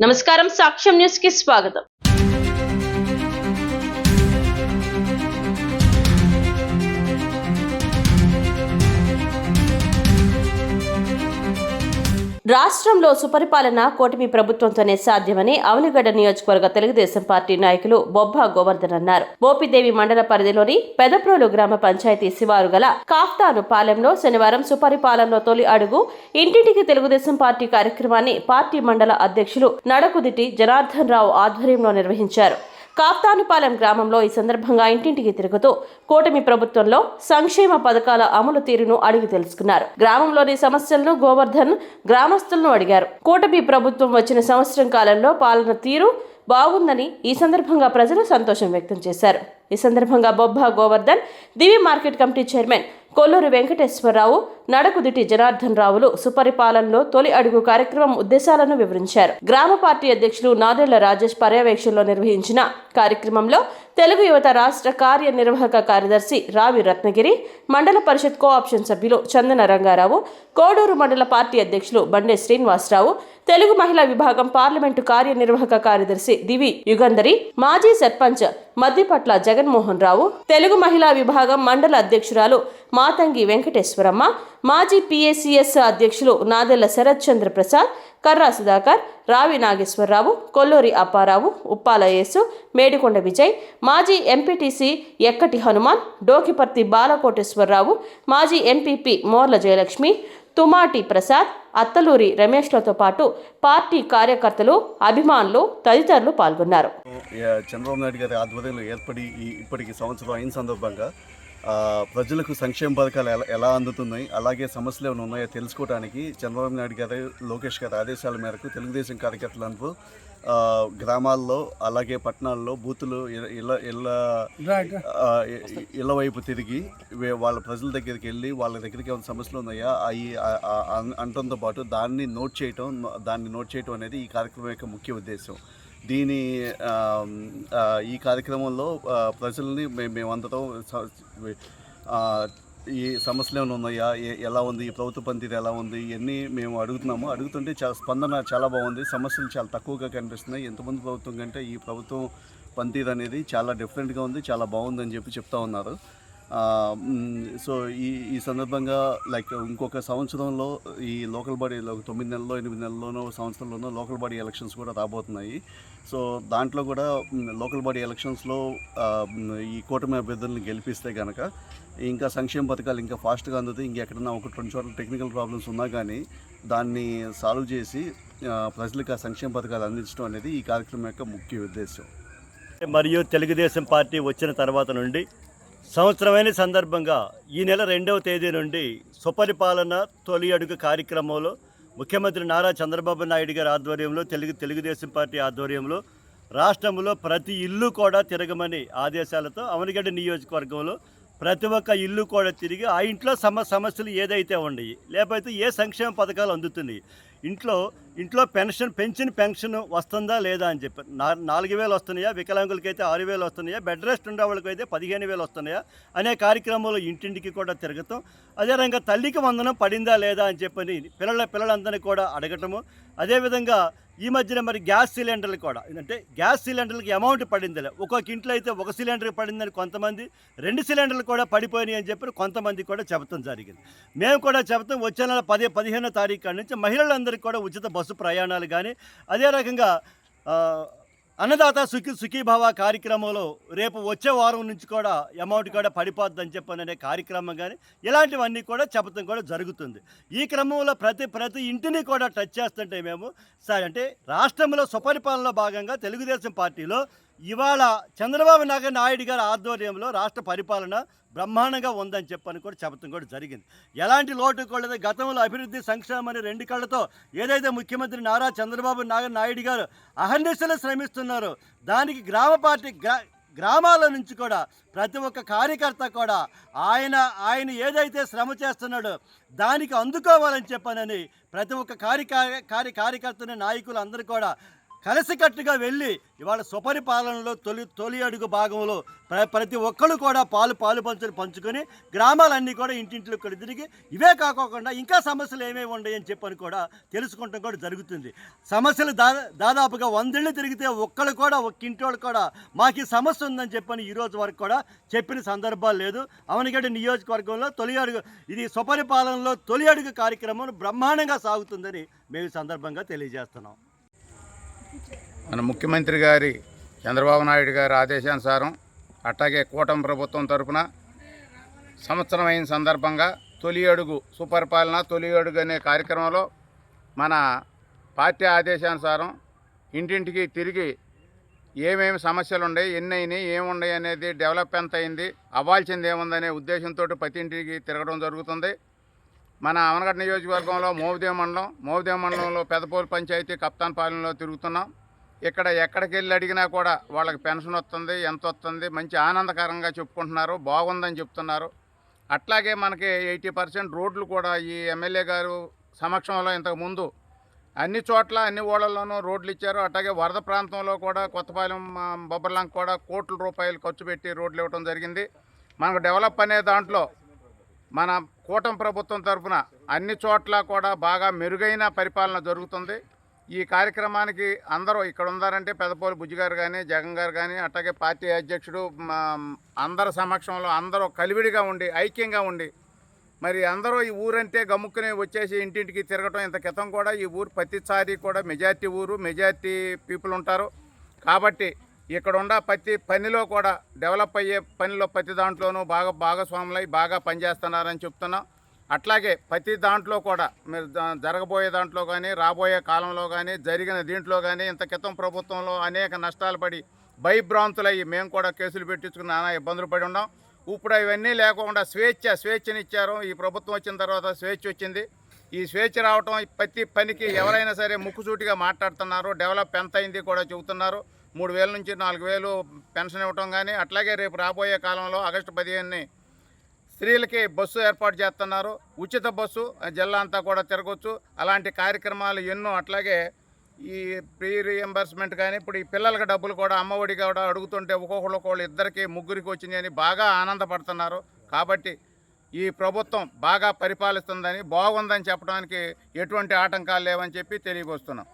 నమస్కారం సాక్ష్యం న్యూస్ కి స్వాగతం రాష్ట్రంలో సుపరిపాలన కూటమి ప్రభుత్వంతోనే సాధ్యమని అవనిగడ్డ నియోజకవర్గ తెలుగుదేశం పార్టీ నాయకులు బొబ్బా గోవర్ధన్ అన్నారు. బోపిదేవి మండల పరిధిలోని పెదప్రోలు గ్రామ పంచాయతీ శివారు గల కాఫ్తాను పాలెంలో శనివారం సుపరిపాలనలో తొలి అడుగు ఇంటింటికి తెలుగుదేశం పార్టీ కార్యక్రమాన్ని పార్టీ మండల అధ్యక్షులు నడకుదిటి జనార్దన్ రావు ఆధ్వర్యంలో నిర్వహించారు. కాప్తానుపాలెం గ్రామంలో ఈ సందర్భంగా ఇంటింటికి తిరుగుతూ కూటమి ప్రభుత్వంలో సంక్షేమ పథకాల అమలు తీరును అడిగి తెలుసుకున్నారు. గ్రామంలోని సమస్యలను గోవర్ధన్ గ్రామస్తులను అడిగారు. కూటమి ప్రభుత్వం వచ్చిన సంవత్సరం కాలంలో పాలన తీరు బాగుందని ఈ సందర్భంగా ప్రజలు సంతోషం వ్యక్తం చేశారు. ఈ సందర్భంగా Bobba Govardhan Divi market committee chairman Kolluru Venkateswararao Nadakuditi Janardhan రావులు సుపరిపాలనలో తొలి అడుగు కార్యక్రమం ఉద్దేశాలను వివరించారు. గ్రామ పార్టీ అధ్యక్షులు నాదెళ్ళ రాజేష్ పర్యవేక్షణలో నిర్వహించిన కార్యక్రమంలో తెలుగు యువత రాష్ట్ర కార్యనిర్వాహక కార్యదర్శి రావి రత్నగిరి మండల పరిషత్ కోఆప్షన్ సభ్యులు చందన రంగారావు కోడూరు మండల పార్టీ అధ్యక్షులు బండే శ్రీనివాసరావు తెలుగు మహిళా విభాగం పార్లమెంటు కార్యనిర్వాహక కార్యదర్శి దివి యుగంధరి మాజీ సర్పంచ్ మద్దిపట్ల జగన్మోహన్ రావు తెలుగు మహిళా విభాగం మండల అధ్యక్షురాలు మాతంగి వెంకటేశ్వరమ్మ మాజీ పిఏసిఎస్ అధ్యక్షులు నాదెల్ల శరత్ చంద్ర ప్రసాద్ కర్రా సుధాకర్ రావి నాగేశ్వరరావు కొల్లూరి అప్పారావు ఉప్పాల యేసు మేడికొండ విజయ్ మాజీ ఎంపీటీసీ ఎక్కటి హనుమాన్ డోకిపర్తి బాలకోటేశ్వరరావు మాజీ ఎంపీపీ మోర్ల జయలక్ష్మి తుమాటి ప్రసాద్ అత్తలూరి రమేష్లతో పాటు పార్టీ కార్యకర్తలు అభిమానులు తదితరులు పాల్గొన్నారు. చంద్రబాబు నాయుడు గారి ఆధ్వర్యంలో ఏర్పడి ఇప్పటికి సంవత్సరం అయిన సందర్భంగా ప్రజలకు సంక్షేమ పథకాలు ఎలా ఎలా అందుతున్నాయి? అలాగే సమస్యలు ఏమైనా ఉన్నాయో తెలుసుకోవడానికి చంద్రబాబు నాయుడు గారు లోకేష్ గారి ఆదేశాల మేరకు తెలుగుదేశం కార్యకర్తలందరూ గ్రామాల్లో అలాగే పట్టణాల్లో బూతులు ఇళ్ళ ఇళ్ళ ఇళ్ళ వైపు తిరిగి వాళ్ళ ప్రజల దగ్గరికి వెళ్ళి వాళ్ళ దగ్గరికి ఏమైనా సమస్యలు ఉన్నాయా? అవి అంటంతో పాటు దాన్ని నోట్ చేయటం దాన్ని నోట్ చేయటం అనేది ఈ కార్యక్రమం యొక్క ముఖ్య ఉద్దేశం. దీని ఈ కార్యక్రమంలో ప్రజల్ని మే- మేమందరం ఈ సమస్యలు ఏమైనా ఉన్నాయా? ఎలా ఉంది? ఈ ప్రభుత్వ పనితీరు ఎలా ఉంది? ఇవన్నీ మేము అడుగుతున్నాము. అడుగుతుంటే చాలా స్పందన చాలా బాగుంది. సమస్యలు చాలా తక్కువగా కనిపిస్తున్నాయి. ఎంతమంది ప్రభుత్వం కంటే ఈ ప్రభుత్వం పనితీరు అనేది చాలా డిఫరెంట్గా ఉంది చాలా బాగుందని చెప్పి చెప్తా ఉన్నారు. సో ఈ ఈ సందర్భంగా లైక్ ఇంకొక సంవత్సరంలో ఈ లోకల్ బాడీ ఒక తొమ్మిది నెలల్లో ఎనిమిది నెలల్లోనో సంవత్సరంలోనో లోకల్ బాడీ ఎలక్షన్స్ కూడా రాబోతున్నాయి. సో దాంట్లో కూడా లోకల్ బాడీ ఎలక్షన్స్లో ఈ కూటమి అభ్యర్థులను గెలిపిస్తే కనుక ఇంకా సంక్షేమ పథకాలు ఇంకా ఫాస్ట్గా అందుతాయి. ఇంకెక్కడన్నా ఒకటి రెండు చోట్ల టెక్నికల్ ప్రాబ్లమ్స్ ఉన్నా కానీ దాన్ని సాల్వ్ చేసి ప్రజలకు ఆ సంక్షేమ పథకాలు అందించడం అనేది ఈ కార్యక్రమం యొక్క ముఖ్య ఉద్దేశం మరియు తెలుగుదేశం పార్టీ వచ్చిన తర్వాత నుండి సంవత్సరమైన సందర్భంగా ఈ నెల రెండవ తేదీ నుండి సుపరిపాలన తొలి అడుగు కార్యక్రమంలో ముఖ్యమంత్రి నారా చంద్రబాబు నాయుడు గారి ఆధ్వర్యంలో తెలుగు తెలుగుదేశం పార్టీ ఆధ్వర్యంలో రాష్ట్రంలో ప్రతి ఇల్లు కూడా తిరగమని ఆదేశాలతో అవనిగడ్డ నియోజకవర్గంలో ప్రతి ఒక్క ఇల్లు కూడా తిరిగి ఆ ఇంట్లో సమ సమస్యలు ఏదైతే ఉన్నాయి లేకపోతే ఏ సంక్షేమ పథకాలు అందుతున్నాయి ఇంట్లో ఇంట్లో పెన్షన్ పెన్షన్ పెన్షన్ వస్తుందా లేదా అని చెప్పి. నాలుగు వేలు వస్తున్నాయా? వికలాంగులకి అయితే ఆరు వేలు వస్తున్నాయా? బెడ్ రెస్ట్ ఉండే వాళ్ళకి అయితే పదిహేను వేలు వస్తున్నాయా? అనే కార్యక్రమంలో ఇంటింటికి కూడా తిరగటం. అదే రంగా తల్లికి వందనం పడిందా లేదా అని చెప్పని పిల్లల పిల్లలందరినీ కూడా అడగటము. అదేవిధంగా ఈ మధ్యన మరి గ్యాస్ సిలిండర్లు కూడా. ఏంటంటే గ్యాస్ సిలిండర్లకి అమౌంట్ పడిందిలే. ఒక్కొక్క ఇంట్లో అయితే ఒక సిలిండర్ పడిందని కొంతమంది రెండు సిలిండర్లు కూడా పడిపోయినాయి అని చెప్పి కొంతమంది కూడా చెబుతాం జరిగింది. మేము కూడా చెబుతాం వచ్చే నెల పది పదిహేనో తారీఖు కాడి నుంచి మహిళలందరికీ కూడా ఉచిత బస్సు ప్రయాణాలు కానీ అదే రకంగా అన్నదాత సుఖీ సుఖీభావ కార్యక్రమంలో రేపు వచ్చే వారం నుంచి కూడా అమౌంట్ కూడా పడిపోద్దని చెప్పని అనే కార్యక్రమం కానీ ఇలాంటివన్నీ కూడా చెప్పడం కూడా జరుగుతుంది. ఈ క్రమంలో ప్రతి ప్రతి ఇంటిని కూడా టచ్ చేస్తుంటే మేము సరే అంటే రాష్ట్రంలో సుపరిపాలనలో భాగంగా తెలుగుదేశం పార్టీలో ఇవాళ చంద్రబాబు నాయుడు నాయుడు గారి ఆధ్వర్యంలో రాష్ట్ర పరిపాలన బ్రహ్మాండంగా ఉందని చెప్పని కూడా చెప్పడం కూడా జరిగింది. ఎలాంటి లోటు కూడా గతంలో అభివృద్ధి సంక్షేమం అనే రెండు కళ్ళతో ఏదైతే ముఖ్యమంత్రి నారా చంద్రబాబు నాగ నాయుడు గారు అహర్నిశలు శ్రమిస్తున్నారో దానికి గ్రామ పార్టీ గ్రా గ్రామాల నుంచి కూడా ప్రతి ఒక్క కార్యకర్త కూడా ఆయన ఆయన ఏదైతే శ్రమ చేస్తున్నాడో దానికి అందుకోవాలని చెప్పానని ప్రతి ఒక్క కార్య కార్య కార్యకర్తని నాయకులు అందరూ కూడా కలిసికట్టుగా వెళ్ళి ఇవాళ సుపరిపాలనలో తొలి తొలి అడుగు భాగంలో ప్ర ప్రతి ఒక్కరు కూడా పాలు పాలు పంచులు పంచుకొని గ్రామాలన్నీ కూడా ఇంటింటిలో కూడా తిరిగి ఇవే కాకోకుండా ఇంకా సమస్యలు ఏమేమి ఉన్నాయని చెప్పని కూడా తెలుసుకుంటాం కూడా జరుగుతుంది. సమస్యలు దా దాదాపుగా వందేళ్ళు తిరిగితే ఒక్కళ్ళు కూడా ఒక్క వాళ్ళు కూడా మాకు ఈ సమస్య ఉందని చెప్పని ఈరోజు వరకు కూడా చెప్పిన సందర్భాలు లేదు. అవనిగడ్డ నియోజకవర్గంలో తొలి అడుగు ఇది సుపరిపాలనలో తొలి అడుగు కార్యక్రమం బ్రహ్మాండంగా సాగుతుందని మేము సందర్భంగా తెలియజేస్తున్నాం. మన ముఖ్యమంత్రి గారి చంద్రబాబు నాయుడు గారి ఆదేశానుసారం అట్లాగే కూటమి ప్రభుత్వం తరపున సంవత్సరం అయిన సందర్భంగా తొలి అడుగు సుపరిపాలన తొలి అడుగు అనే కార్యక్రమంలో మన పార్టీ ఆదేశానుసారం ఇంటింటికి తిరిగి ఏమేమి సమస్యలు ఉన్నాయి ఎన్ని అయినాయి ఏమున్నాయి అనేది డెవలప్ ఎంత అయింది అవ్వాల్సింది ఏముందనే ఉద్దేశంతో ప్రతి ఇంటికి తిరగడం జరుగుతుంది. మన అవనగడ్డ నియోజకవర్గంలో మోవిదేవ మండలం మోవిదేవ మండలంలో పెదపోలు పంచాయతీ కప్తాన్పాలెంలో తిరుగుతున్నాం. ఇక్కడ ఎక్కడికి వెళ్ళి అడిగినా కూడా వాళ్ళకి పెన్షన్ వస్తుంది ఎంత వస్తుంది మంచి ఆనందకరంగా చెప్పుకుంటున్నారు బాగుందని చెప్తున్నారు. అట్లాగే మనకి ఎయిటీ పర్సెంట్ రోడ్లు కూడా ఈ ఎమ్మెల్యే గారు సమక్షంలో ఇంతకుముందు అన్ని చోట్ల అన్ని ఓళ్ళల్లోనూ రోడ్లు ఇచ్చారు. అట్లాగే వరద ప్రాంతంలో కూడా కొత్తపాలెం బొబ్బర్లంక కూడా కోట్ల రూపాయలు ఖర్చు పెట్టి రోడ్లు ఇవ్వడం జరిగింది. మనకు డెవలప్ అనే దాంట్లో మన కూటమి ప్రభుత్వం తరఫున అన్ని చోట్ల కూడా బాగా మెరుగైన పరిపాలన జరుగుతుంది. ఈ కార్యక్రమానికి అందరూ ఇక్కడ ఉన్నారంటే పెదపోలి బుజ్జి గారు కానీ జగన్ గారు కానీ అట్లాగే పార్టీ అధ్యక్షుడు అందరి సమక్షంలో అందరూ కలివిడిగా ఉండి ఐక్యంగా ఉండి మరి అందరూ ఈ ఊరంటే గమ్ముక్కుని వచ్చేసి ఇంటింటికి తిరగటం ఇంత క్రితం కూడా ఈ ఊరు ప్రతిసారి కూడా మెజార్టీ ఊరు మెజార్టీ పీపుల్ ఉంటారు. కాబట్టి ఇక్కడ ఉన్న ప్రతి పనిలో కూడా డెవలప్ అయ్యే పనిలో ప్రతి దాంట్లోనూ బాగా భాగస్వాములై బాగా పనిచేస్తున్నారని చెప్తున్నాం. అట్లాగే ప్రతి దాంట్లో కూడా మీరు జరగబోయే దాంట్లో కానీ రాబోయే కాలంలో కానీ జరిగిన దీంట్లో కానీ ఇంత క్రితం ప్రభుత్వంలో అనేక నష్టాలు పడి భయభ్రాంతులయ్యి మేము కూడా కేసులు పెట్టించుకుని నానా ఇబ్బందులు పడి ఉన్నాం. ఇప్పుడు అవన్నీ లేకుండా స్వేచ్ఛ స్వేచ్ఛనిచ్చారు. ఈ ప్రభుత్వం వచ్చిన తర్వాత స్వేచ్ఛ వచ్చింది. ఈ స్వేచ్ఛ రావటం ప్రతి పనికి ఎవరైనా సరే ముక్కుసూటిగా మాట్లాడుతున్నారు. డెవలప్ ఎంత అయింది కూడా చెబుతున్నారు. మూడు వేల నుంచి నాలుగు వేలు పెన్షన్ ఇవ్వటం కానీ అట్లాగే రేపు రాబోయే కాలంలో ఆగస్టు పదిహేనుని స్త్రీలకి బస్సు ఏర్పాటు చేస్తున్నారు. ఉచిత బస్సు జిల్లా అంతా కూడా తిరగవచ్చు అలాంటి కార్యక్రమాలు ఎన్నో అట్లాగే ఈ ప్రీ రియంబర్స్మెంట్ కానీ ఇప్పుడు ఈ పిల్లలకి డబ్బులు కూడా అమ్మఒడి కూడా అడుగుతుంటే ఒక్కొక్కళ్ళు ఒక్కొక్కళ్ళు ఇద్దరికి ముగ్గురికి వచ్చింది అని బాగా ఆనందపడుతున్నారు. కాబట్టి ఈ ప్రభుత్వం బాగా పరిపాలిస్తుందని బాగుందని చెప్పడానికి ఎటువంటి ఆటంకాలు లేవని చెప్పి తెలియకొస్తున్నాం